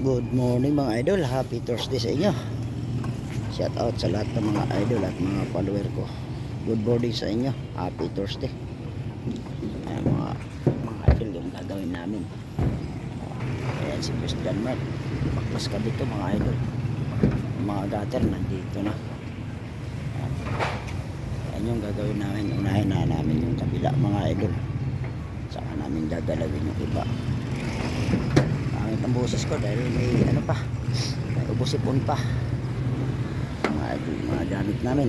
Good morning mga idol. Happy Thursday sa inyo. Shout out sa lahat ng mga idol at mga follower ko. Good morning sa inyo. Happy Thursday. Ayan mga, mga idol yung gagawin namin. Ayan si Christian Mark. Baklas ka dito mga idol. Mga gutter nandito na. Ayan. Ayan yung gagawin namin. Unahin na namin yung kabila mga idol. Saka namin gagalawin yung iba. Pangit ang boses ko dahil may ano pa, may ubusipon pa. Mga idol, mga gamit namin.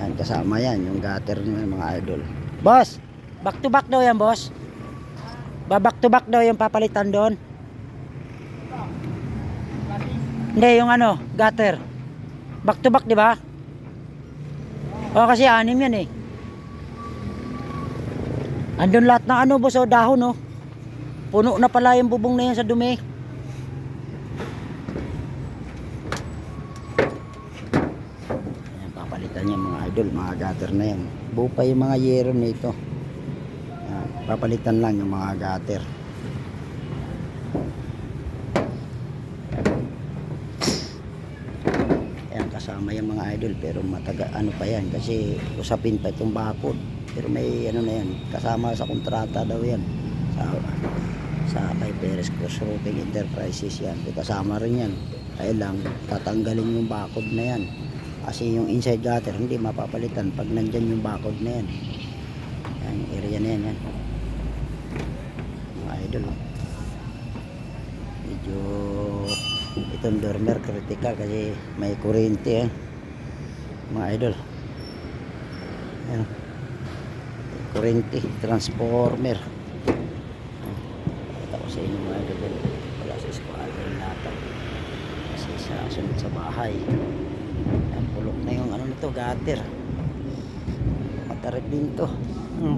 Yan, kasama yan, yung gutter nyo mga idol. Boss, back to back daw yan, boss. Ba back to back daw yung papalitan doon. Hindi, yung ano, gutter. Back to back, di ba? O kasi anim yan eh. Andun lahat ng ano, boss, o dahon, oh. Puno na pala yung bubong na yan sa dumi. Ayan, papalitan niya mga idol, mga gutter na yan. Buo pa yung mga yero nito. Ayan, papalitan lang yung mga gutter. Ayan, kasama yung mga idol pero mataga ano pa yan kasi usapin pa itong bakod. Pero may ano na yan, kasama sa kontrata daw yan. Sa sa kay Perez Crossroading Enterprises yan. Kasama rin yan. Kaya lang, tatanggalin yung bakod na yan. Kasi yung inside gutter, hindi mapapalitan pag nandyan yung bakod na yan. Yan, yung area na yan. yan. Mga idol. oh. Medyo itong dormer critical kasi may kuryente yan. Mga idol. Yan. Kuryente, transformer. Sa inyo mga idol. Wala sa squadron natin. Kasi sa sunod sa bahay. Ang pulok na yung ano nito, gutter. Matarik din to. Hmm.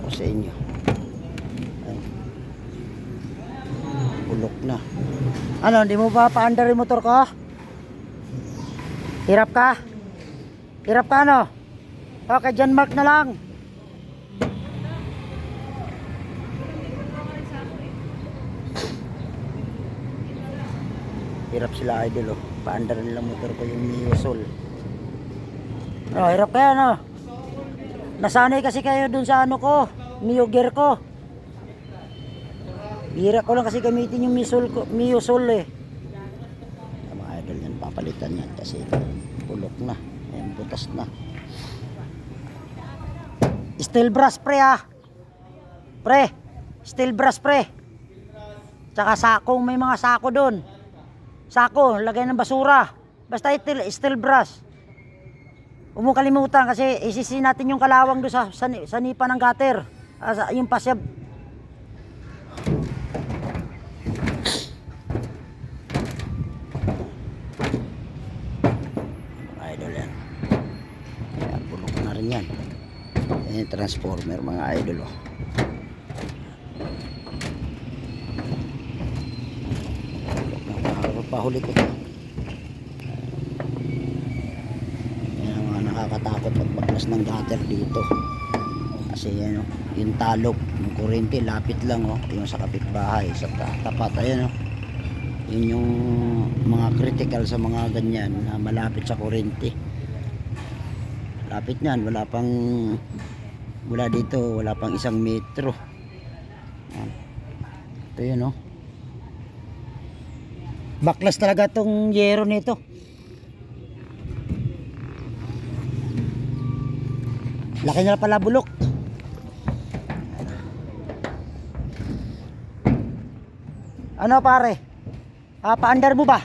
Ko sa inyo. Ay. Pulok na. Ano, hindi mo pa pa-under yung motor ko? Hirap ka? Hirap ka ano? Okay, dyan mark na lang. Hirap sila idol oh. Paandar nila motor ko yung Mio Soul. Oh, hirap kaya no? Nasanay kasi kayo dun sa ano ko, Mio Gear ko. Hirap ko lang kasi gamitin yung Mio Soul, ko, Mio Soul eh. Ang mga idol yan, papalitan yan kasi pulok na. Ayan, butas na. Steel brass pre ah. Pre, steel brass pre. Tsaka sakong may mga sako doon. Sako, lagay ng basura. Basta steel, steel brass. Huwag mo kalimutan kasi isisi natin yung kalawang doon sa, sa, sa nipa ng gutter. Sa- yung pasyab. Mga idol yan. Kaya bulok na rin yan. Yan yung transformer mga idol oh. Pahuli ko to. Yan mga nakakatakot pagbaklas ng gutter dito. Kasi yan oh, yung talok ng kuryente lapit lang oh, yung sa kapitbahay, sa ta- tapat ayan oh. Yun yung mga critical sa mga ganyan na malapit sa kuryente. Lapit niyan, wala pang wala dito, wala pang isang metro. Yan. Ito yun oh. Baklas talaga tong yero nito. Laki na pala bulok. Ano pare? Papaandar mo ba?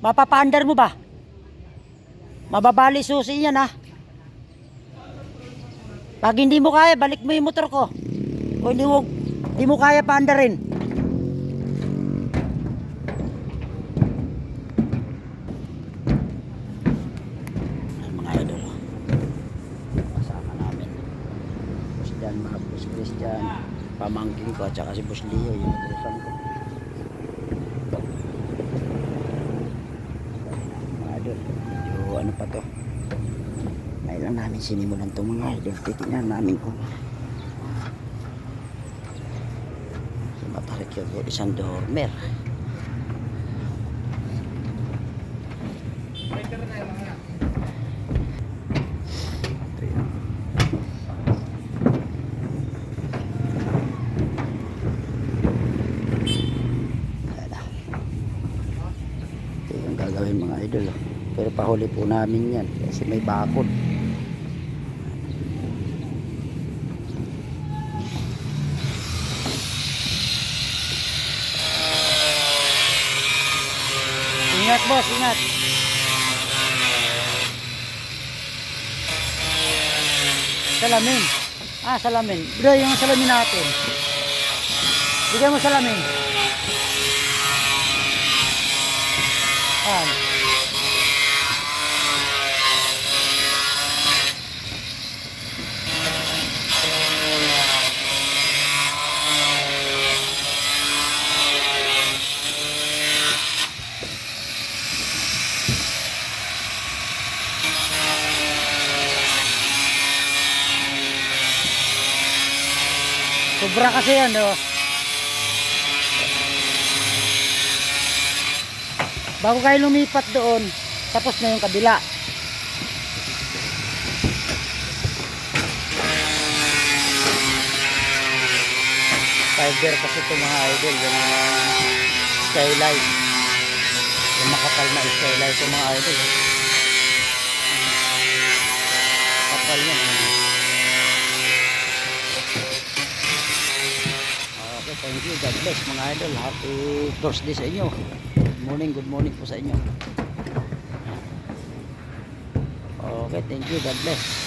Mapapaandar mo ba? Mababali susi yan ha. Pag hindi mo kaya, balik mo yung motor ko. O hindi mo, hindi mo kaya paandarin. Mga idol. Kasama namin. Dan, mga Christian, pamangkin ko at saka si Boss Leo, yung ko. To. Sinimulan itong mga idol. Titingnan namin kung Matarik yung isang dormer. Gagawin mga idol. Pero pahuli po namin yan kasi may bakod. Ingat boss, ingat. Salamin. Ah, salamin. Bro, yung salamin natin. Bigyan mo salamin. Ah. Sobra kasi yan, oh. Bago kayo lumipat doon, tapos na yung kabila. Fiber kasi ito mga idol, yung mga skylight. Yung makapal na skylight ito mga idol. Kapal yan. Thank you. God bless mga idol. Happy Thursday sa inyo. Good morning, good morning po sa inyo. Okay, thank you. God bless.